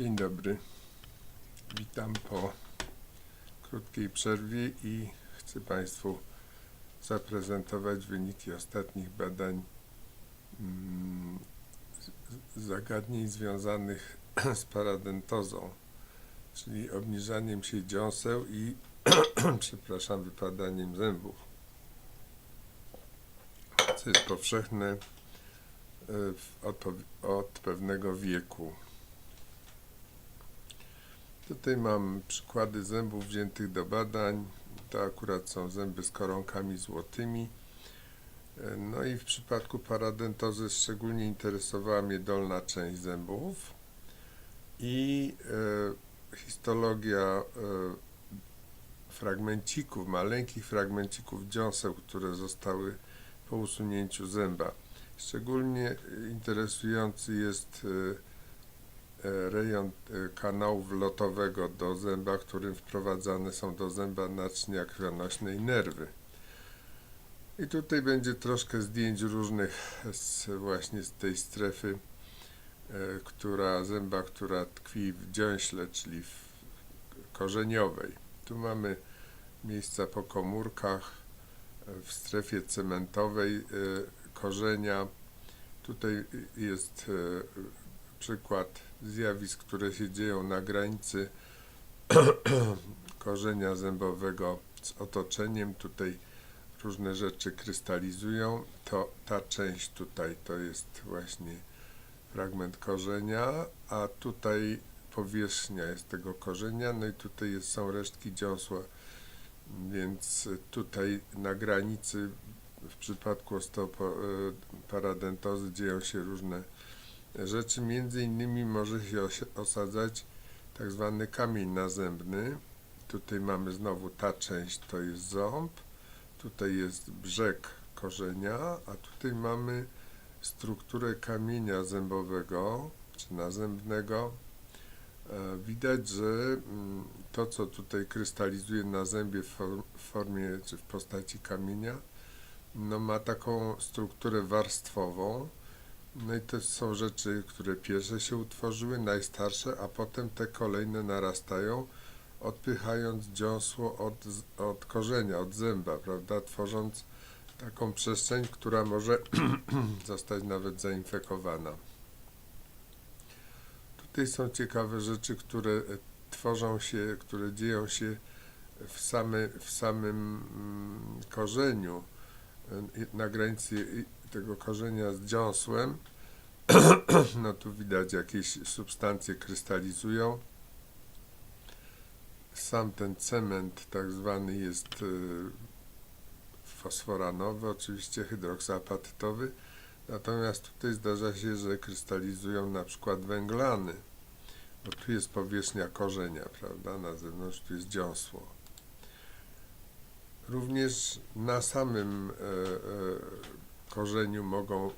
Dzień dobry. Witam po krótkiej przerwie i chcę Państwu zaprezentować wyniki ostatnich badań mm, zagadnień związanych z paradentozą, czyli obniżaniem się dziąseł i przepraszam, wypadaniem zębów. Co jest powszechne e, od, od pewnego wieku. Tutaj mam przykłady zębów wziętych do badań. To akurat są zęby z koronkami złotymi. E, No i w przypadku paradentozy szczególnie interesowała mnie dolna część zębów i e, histologia e, fragmencików, maleńkich fragmencików dziąseł, które zostały po usunięciu zęba. Szczególnie interesujący jest rejon e, kanału wlotowego do zęba, którym wprowadzane są do zęba naczynia krwionośne i nerwy. I tutaj będzie troszkę zdjęć różnych z, właśnie z tej strefy, e, która zęba, która tkwi w dziąśle, czyli w korzeniowej. Tu mamy miejsca po komórkach, e, w strefie cementowej e, korzenia. Tutaj jest e, przykład zjawisk, które się dzieją na granicy korzenia zębowego z otoczeniem. Tutaj różne rzeczy krystalizują. To ta część tutaj to jest właśnie fragment korzenia, a tutaj powierzchnia jest tego korzenia, no i tutaj jest, są resztki dziąsła, więc tutaj na granicy w przypadku osteoparadentozy dzieją się różne rzeczy. Między innymi może się osadzać tak zwany kamień nazębny. Tutaj mamy znowu ta część, to jest ząb, tutaj jest brzeg korzenia, a tutaj mamy strukturę kamienia zębowego czy nazębnego. E, Widać, że mm, to, co tutaj krystalizuje na zębie w formie czy w postaci kamienia, no ma taką strukturę warstwową. No i to są rzeczy, które pierwsze się utworzyły, najstarsze, a potem te kolejne narastają, odpychając dziąsło od, od korzenia, od zęba, prawda? Tworząc taką przestrzeń, która może zostać nawet zainfekowana. Tutaj są ciekawe rzeczy, które e, tworzą się, które dzieją się w, same, w samym mm, korzeniu, e, na granicy tego korzenia z dziąsłem. No tu widać jakieś substancje krystalizują. Sam ten cement tak zwany jest e, fosforanowy, oczywiście hydroksapatytowy. Natomiast tutaj zdarza się, że krystalizują na przykład węglany, bo tu jest powierzchnia korzenia, prawda? Na zewnątrz tu jest dziąsło. Również na samym e, e, korzeniu mogą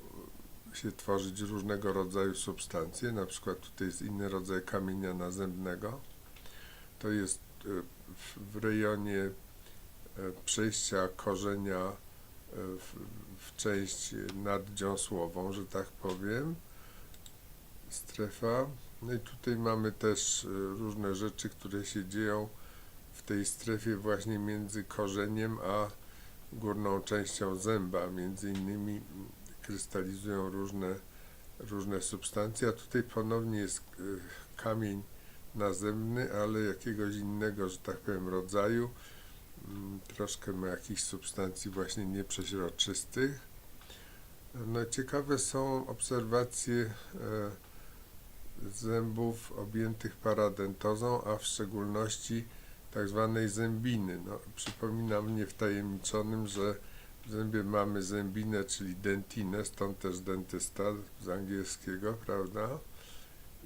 się tworzyć różnego rodzaju substancje, na przykład tutaj jest inny rodzaj kamienia nazębnego. To jest e, w, rejonie e, przejścia korzenia e, w, w część naddziąsłową, że tak powiem, strefa. No i tutaj mamy też różne rzeczy, które się dzieją w tej strefie właśnie między korzeniem a górną częścią zęba. Między innymi krystalizują różne, różne substancje, a tutaj ponownie jest e, kamień nazemny, ale jakiegoś innego, że tak powiem, rodzaju. Mm, Troszkę ma jakichś substancji właśnie nieprzeźroczystych. No, ciekawe są obserwacje e, zębów objętych paradentozą, a w szczególności tak zwanej zębiny. No, przypominam niewtajemniczonym, że w zębie mamy zębinę, czyli dentinę, stąd też dentysta z angielskiego, prawda?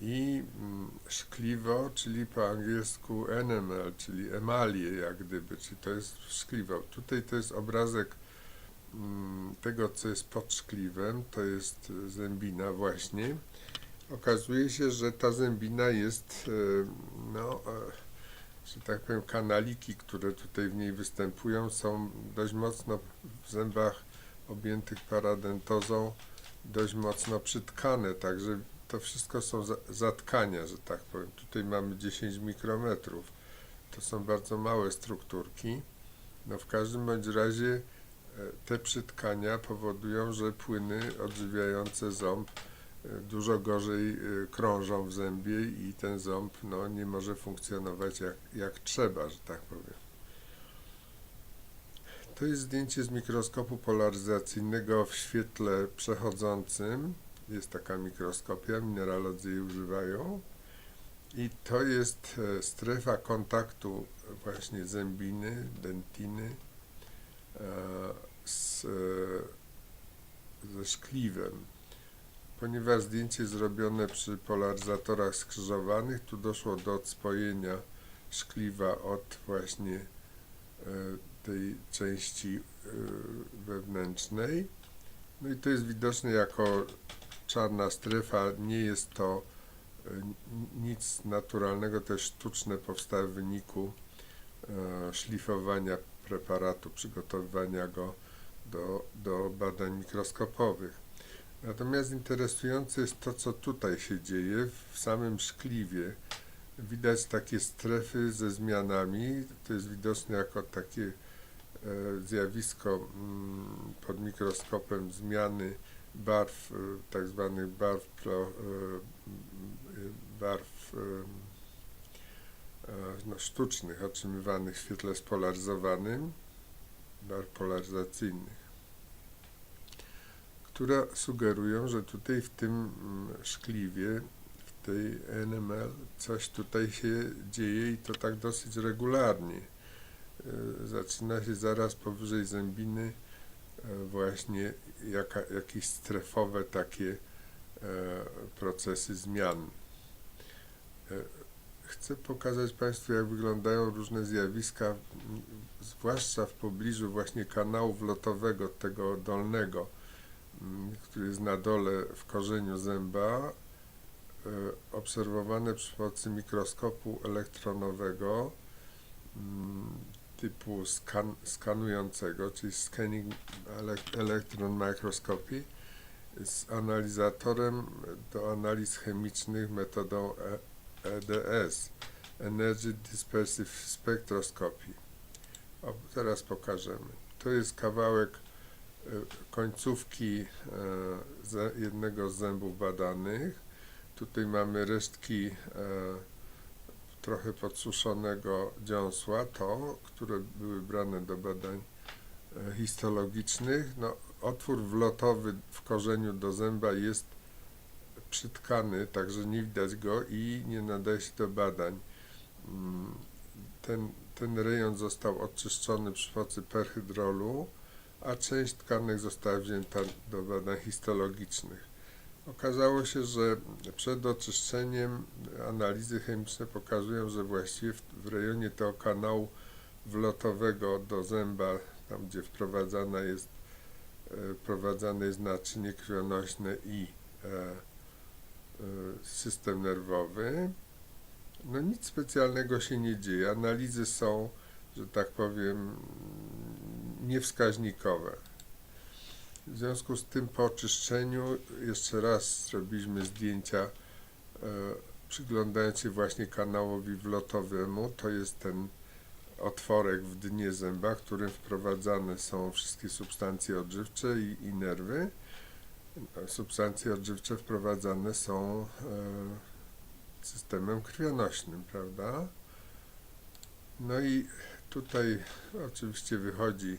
I mm, szkliwo, czyli po angielsku enamel, czyli emalię jak gdyby, czyli to jest szkliwo. Tutaj to jest obrazek mm, tego, co jest pod szkliwem, to jest zębina właśnie. Okazuje się, że ta zębina jest, e, no, e, że tak powiem, kanaliki, które tutaj w niej występują, są dość mocno w zębach objętych paradentozą, dość mocno przytkane, także to wszystko są za, zatkania, że tak powiem. Tutaj mamy 10 mikrometrów. To są bardzo małe strukturki. No w każdym bądź razie e, te przytkania powodują, że płyny odżywiające ząb dużo gorzej e, krążą w zębie i ten ząb no, nie może funkcjonować jak, jak trzeba, że tak powiem. To jest zdjęcie z mikroskopu polaryzacyjnego w świetle przechodzącym. Jest taka mikroskopia, mineralodzy jej używają. I to jest e, strefa kontaktu właśnie zębiny, dentiny e, z, e, ze szkliwem. Ponieważ zdjęcie zrobione przy polaryzatorach skrzyżowanych, tu doszło do odspojenia szkliwa od właśnie e, tej części e, wewnętrznej. No i to jest widoczne jako czarna strefa. Nie jest to e, nic naturalnego, to jest sztuczne powstałe w wyniku szlifowania preparatu, przygotowywania go do, do badań mikroskopowych. Natomiast interesujące jest to, co tutaj się dzieje w samym szkliwie. Widać takie strefy ze zmianami. To jest widoczne jako takie e, zjawisko mm, pod mikroskopem zmiany barw, e, tak zwanych barw, e, barw no, sztucznych, otrzymywanych w świetle spolaryzowanym, barw polaryzacyjnych, które sugerują, że tutaj w tym mm, szkliwie, w tej NML, coś tutaj się dzieje i to tak dosyć regularnie. E, Zaczyna się zaraz powyżej zębiny e, właśnie jaka, jakieś strefowe takie e, procesy zmian. Chcę pokazać Państwu, jak wyglądają różne zjawiska, zwłaszcza w pobliżu właśnie kanału wlotowego, tego dolnego, który jest na dole w korzeniu zęba, e, obserwowane przy pomocy mikroskopu elektronowego m, typu skan, skanującego, czyli Scanning Elec- Electron Microscopy, z analizatorem do analiz chemicznych metodą E- EDS, Energy Dispersive Spectroscopy. O, teraz pokażemy. To jest kawałek e, końcówki e, jednego z zębów badanych. Tutaj mamy resztki e, trochę podsuszonego dziąsła, to, które były brane do badań e, histologicznych. No, otwór wlotowy w korzeniu do zęba jest przytkany, także nie widać go i nie nadaje się do badań. Mm, Ten, ten rejon został oczyszczony przy pomocy perhydrolu, a część tkanek została wzięta do badań histologicznych. Okazało się, że przed oczyszczeniem analizy chemiczne pokazują, że właściwie w, rejonie tego kanału wlotowego do zęba, tam gdzie wprowadzana jest, e, wprowadzane jest naczynie krwionośne i e, e, system nerwowy, no nic specjalnego się nie dzieje. Analizy są, że tak powiem, niewskaźnikowe. W związku z tym po oczyszczeniu jeszcze raz zrobiliśmy zdjęcia e, przyglądając się właśnie kanałowi wlotowemu. To jest ten otworek w dnie zęba, którym wprowadzane są wszystkie substancje odżywcze i, i nerwy. Substancje odżywcze wprowadzane są e, systemem krwionośnym, prawda? No i tutaj oczywiście wychodzi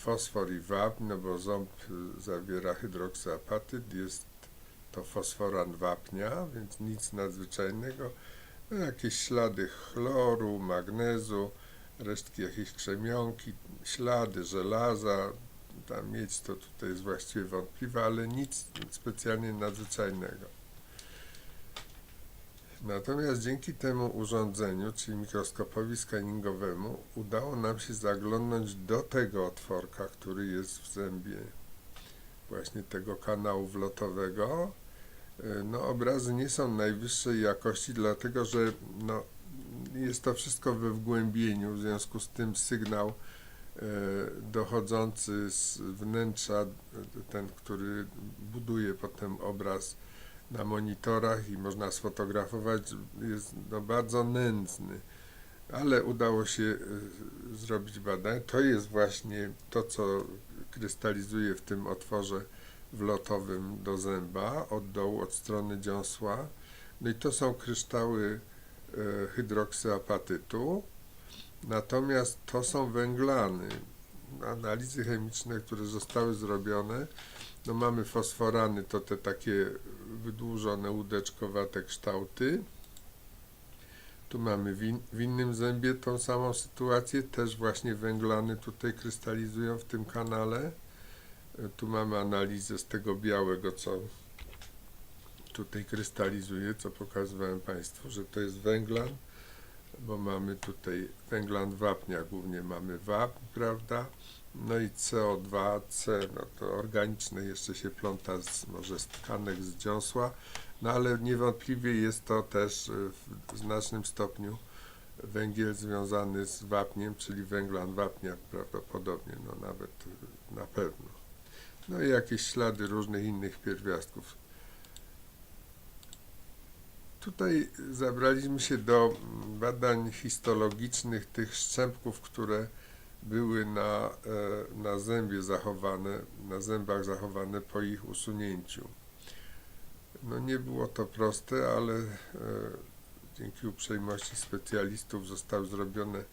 fosfor i wapń, no bo ząb y, zawiera hydroksyapatyt, jest to fosforan wapnia, więc nic nadzwyczajnego. No, jakieś ślady chloru, magnezu, resztki jakiejś krzemionki, ślady żelaza, ta miedź to tutaj jest właściwie wątpliwe, ale nic specjalnie nadzwyczajnego. Natomiast dzięki temu urządzeniu, czyli mikroskopowi skaningowemu, udało nam się zaglądnąć do tego otworka, który jest w zębie właśnie tego kanału wlotowego. E, No, obrazy nie są najwyższej jakości, dlatego że no, jest to wszystko we wgłębieniu, w związku z tym sygnał e, dochodzący z wnętrza, e, ten, który buduje potem obraz, na monitorach i można sfotografować, jest no, bardzo nędzny. Ale udało się y, zrobić badanie. To jest właśnie to, co krystalizuje w tym otworze wlotowym do zęba, od dołu, od strony dziąsła. No i to są kryształy e, hydroksyapatytu. Natomiast to są węglany. Analizy chemiczne, które zostały zrobione, no mamy fosforany, to te takie wydłużone, łódeczkowate kształty. Tu mamy w, in, w innym zębie tą samą sytuację, też właśnie węglany tutaj krystalizują w tym kanale. E, Tu mamy analizę z tego białego, co tutaj krystalizuje, co pokazywałem Państwu, że to jest węglan, bo mamy tutaj węglan wapnia, głównie mamy wapń, prawda? No i CO2, C, no to organiczne jeszcze się pląta z, może z tkanek z dziąsła, no ale niewątpliwie jest to też y, w znacznym stopniu węgiel związany z wapniem, czyli węglan wapnia prawdopodobnie, no nawet y, na pewno. No i jakieś ślady różnych innych pierwiastków. Tutaj zabraliśmy się do mm, badań histologicznych tych szczępków, które były na, e, na zębie zachowane, na zębach zachowane po ich usunięciu. No nie było to proste, ale e, dzięki uprzejmości specjalistów zostały zrobione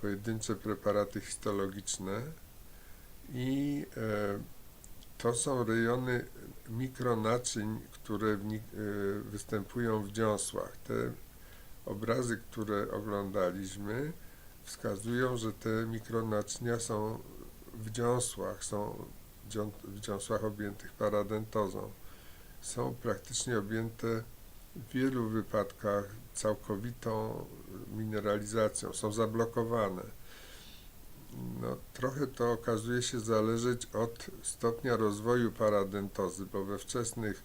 pojedyncze preparaty histologiczne i e, to są rejony mikronaczyń, które występują w dziąsłach. Te obrazy, które oglądaliśmy, wskazują, że te mikronaczynia są w dziąsłach, są w dziąsłach objętych paradentozą. Są praktycznie objęte w wielu wypadkach całkowitą mineralizacją, są zablokowane. No, trochę to okazuje się zależeć od stopnia rozwoju paradentozy, bo we wczesnych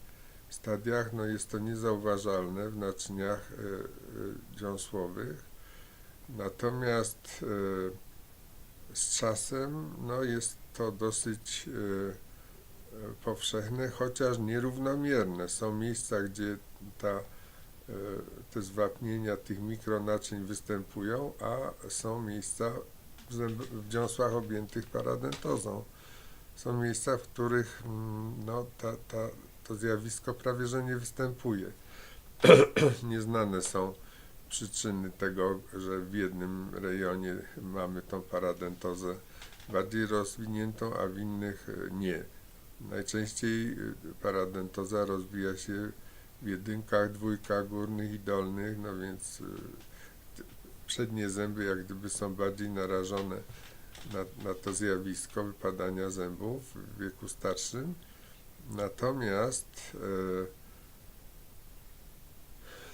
stadiach no, jest to niezauważalne w naczyniach e, e, dziąsłowych. Natomiast e, z czasem no, jest to dosyć e, e, powszechne, chociaż nierównomierne. Są miejsca, gdzie ta, te zwapnienia tych mikronaczyń występują, a są miejsca w, zęb, w dziąsłach objętych paradentozą. Są miejsca, w których mm, no, ta, ta, to zjawisko prawie że nie występuje. Nieznane są przyczyny tego, że w jednym rejonie mamy tą paradentozę bardziej rozwiniętą, a w innych e, nie. Najczęściej e, paradentoza rozwija się w jedynkach, dwójkach górnych i dolnych, no więc e, przednie zęby jak gdyby są bardziej narażone na, na to zjawisko wypadania zębów w wieku starszym. Natomiast e,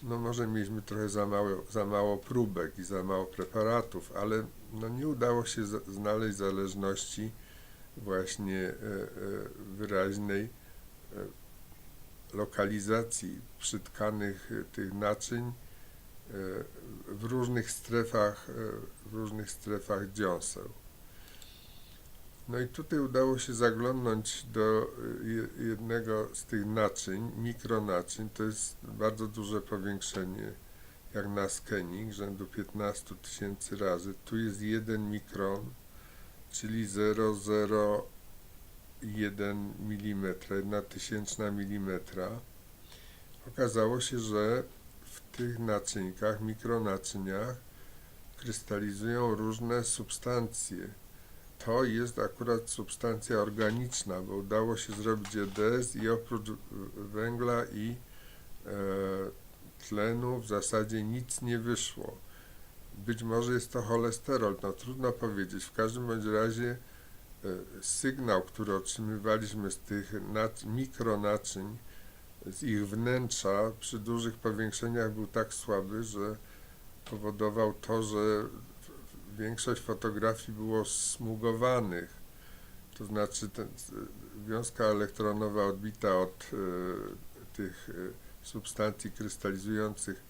no może mieliśmy trochę za mało, za mało próbek i za mało preparatów, ale no nie udało się znaleźć zależności właśnie e, e, wyraźnej e, lokalizacji przytkanych tych naczyń w różnych strefach, w różnych strefach dziąseł. No i tutaj udało się zaglądnąć do y, je- jednego z tych naczyń, mikronaczyń. To jest bardzo duże powiększenie, jak na skening, rzędu 15 tysięcy razy. Tu jest 1 mikron, czyli 0,01 mm, 1 tysięczna milimetra. Okazało się, że w tych naczynkach, mikronaczyniach, krystalizują różne substancje to jest akurat substancja organiczna, bo udało się zrobić EDS i oprócz węgla i e, tlenu w zasadzie nic nie wyszło. Być może jest to cholesterol, no trudno powiedzieć. W każdym bądź razie e, sygnał, który otrzymywaliśmy z tych nac- mikronaczyń, z ich wnętrza przy dużych powiększeniach był tak słaby, że powodował to, że większość fotografii było smugowanych, to znaczy ten, wiązka elektronowa odbita od e, tych e, substancji krystalizujących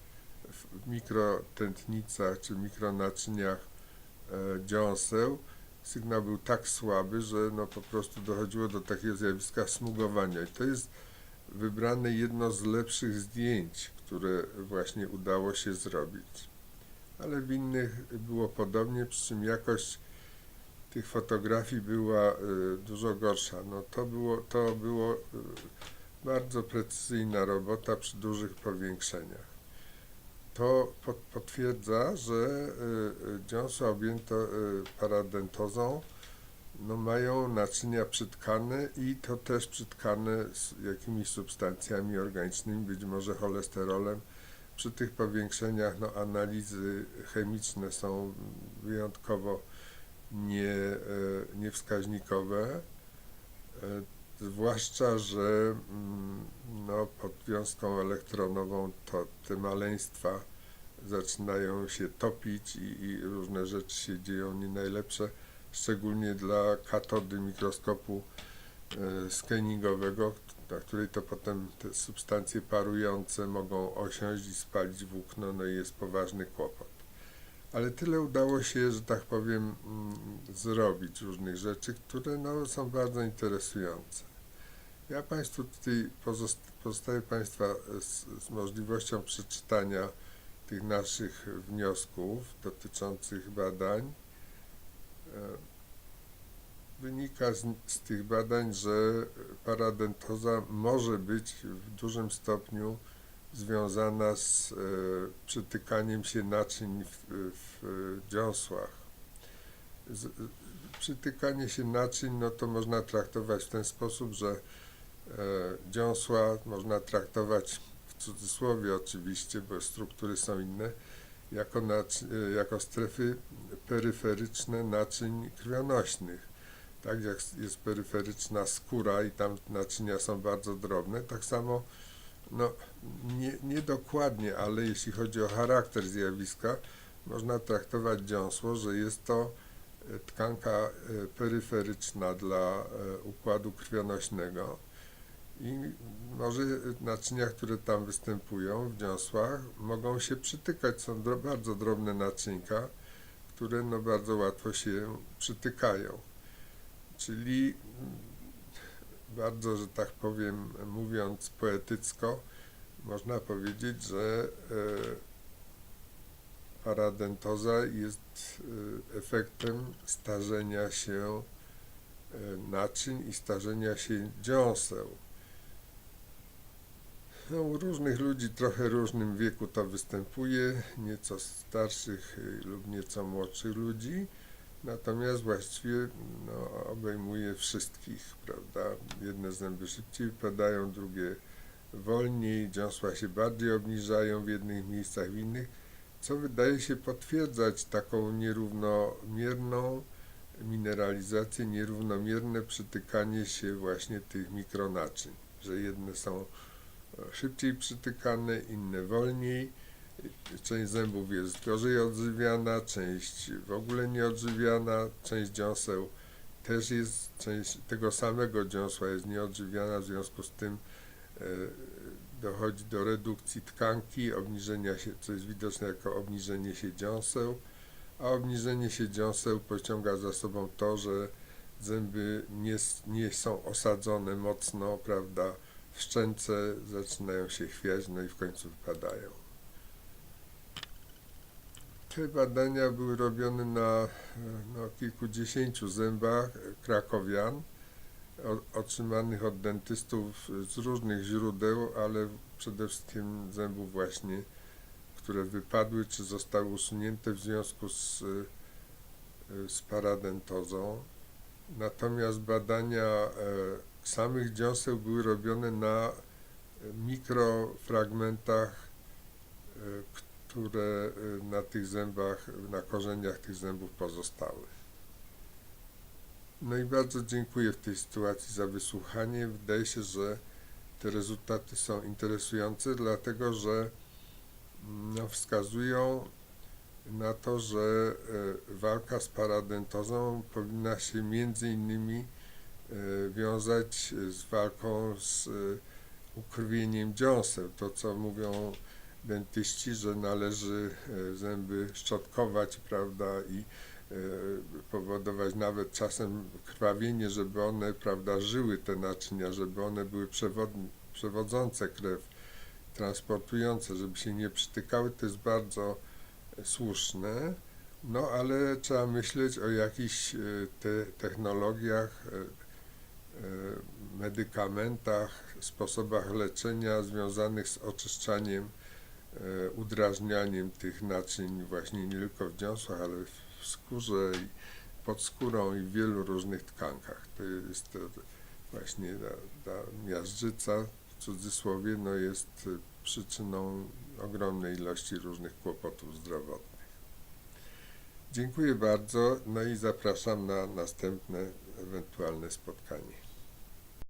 w mikrotętnicach czy mikronaczyniach e, dziąseł, sygnał był tak słaby, że no po prostu dochodziło do takiego zjawiska smugowania. I to jest wybrane jedno z lepszych zdjęć, które właśnie udało się zrobić. Ale w innych było podobnie, przy czym jakość tych fotografii była y, dużo gorsza. No to było, to było y, bardzo precyzyjna robota przy dużych powiększeniach. To pot, potwierdza, że y, dziąsła objęte paradentozą no mają naczynia przytkane i to też przytkane z jakimiś substancjami organicznymi, być może cholesterolem. Przy tych powiększeniach no, analizy chemiczne są wyjątkowo nie, e, niewskaźnikowe, e, zwłaszcza, że mm, no, pod wiązką elektronową to te maleństwa zaczynają się topić i, i różne rzeczy się dzieją nie najlepsze szczególnie dla katody mikroskopu e, scaningowego, na której to potem te substancje parujące mogą osiąść i spalić włókno, no i jest poważny kłopot. Ale tyle udało się, że tak powiem, mm, zrobić różnych rzeczy, które no, są bardzo interesujące. Ja Państwu tutaj pozost- pozostawię Państwa z, z możliwością przeczytania tych naszych wniosków dotyczących badań. E, Wynika z, z tych badań, że paradentoza może być w dużym stopniu związana z e, przytykaniem się naczyń w, w dziąsłach. Z, przytykanie się naczyń, no to można traktować w ten sposób, że e, dziąsła można traktować w cudzysłowie oczywiście, bo struktury są inne, jako, e, jako strefy peryferyczne naczyń krwionośnych. Tak jak jest peryferyczna skóra i tam naczynia są bardzo drobne, tak samo no, nie, nie dokładnie, ale jeśli chodzi o charakter zjawiska, można traktować dziąsło, że jest to e, tkanka e, peryferyczna dla e, układu krwionośnego i może naczynia, które tam występują w dziąsłach, mogą się przytykać. Są bardzo drobne naczynka, które no bardzo łatwo się przytykają. Czyli bardzo, że tak powiem, mówiąc poetycko, można powiedzieć, że e, paradentoza jest e, efektem starzenia się e, naczyń i starzenia się dziąseł. No, u różnych ludzi trochę różnym wieku to występuje, nieco starszych lub nieco młodszych ludzi, natomiast właściwie no, obejmuje wszystkich, prawda? Jedne zęby szybciej wypadają, drugie wolniej, dziąsła się bardziej obniżają w jednych miejscach, w innych, co wydaje się potwierdzać taką nierównomierną mineralizację, nierównomierne przytykanie się właśnie tych mikronaczyń, że jedne są szybciej przytykane, inne wolniej. Część zębów jest gorzej odżywiana, część w ogóle nie odżywiana, część dziąseł też jest, część tego samego dziąsła jest nieodżywiana, w związku z tym e, dochodzi do redukcji tkanki, obniżenia się, co jest widoczne jako obniżenie się dziąseł, a obniżenie się dziąseł pociąga za sobą to, że zęby nie, nie są osadzone mocno, prawda, w szczęce zaczynają się chwiać, no i w końcu wypadają. Te badania były robione na no, kilkudziesięciu zębach krakowian, otrzymanych od dentystów z różnych źródeł, ale przede wszystkim zębów właśnie, które wypadły czy zostały usunięte w związku z, z paradentozą. Natomiast badania e, samych dziąseł były robione na mikrofragmentach, e, które e, na tych zębach, na korzeniach tych zębów pozostały. No i bardzo dziękuję w tej sytuacji za wysłuchanie. Wydaje się, że te rezultaty są interesujące, dlatego że mm, no, wskazują na to, że e, walka z paradentozą powinna się między innymi E, wiązać z walką z ukrwieniem dziąseł. To, co mówią dentyści, że należy e, zęby szczotkować, prawda, i powodować nawet czasem krwawienie, żeby one, prawda, żyły te naczynia, żeby one były przewodzące krew, transportujące, żeby się nie przytykały, to jest bardzo e, słuszne. No ale trzeba myśleć o jakichś e, te technologiach, e, e, medykamentach, sposobach leczenia związanych z oczyszczaniem, e, udrażnianiem tych naczyń właśnie nie tylko w dziąsłach, ale w skórze i pod skórą i w wielu różnych tkankach. To jest to właśnie ta, ta miażdżyca w cudzysłowie no jest e, przyczyną ogromnej ilości różnych kłopotów zdrowotnych. Dziękuję bardzo, no i zapraszam na następne ewentualne spotkanie.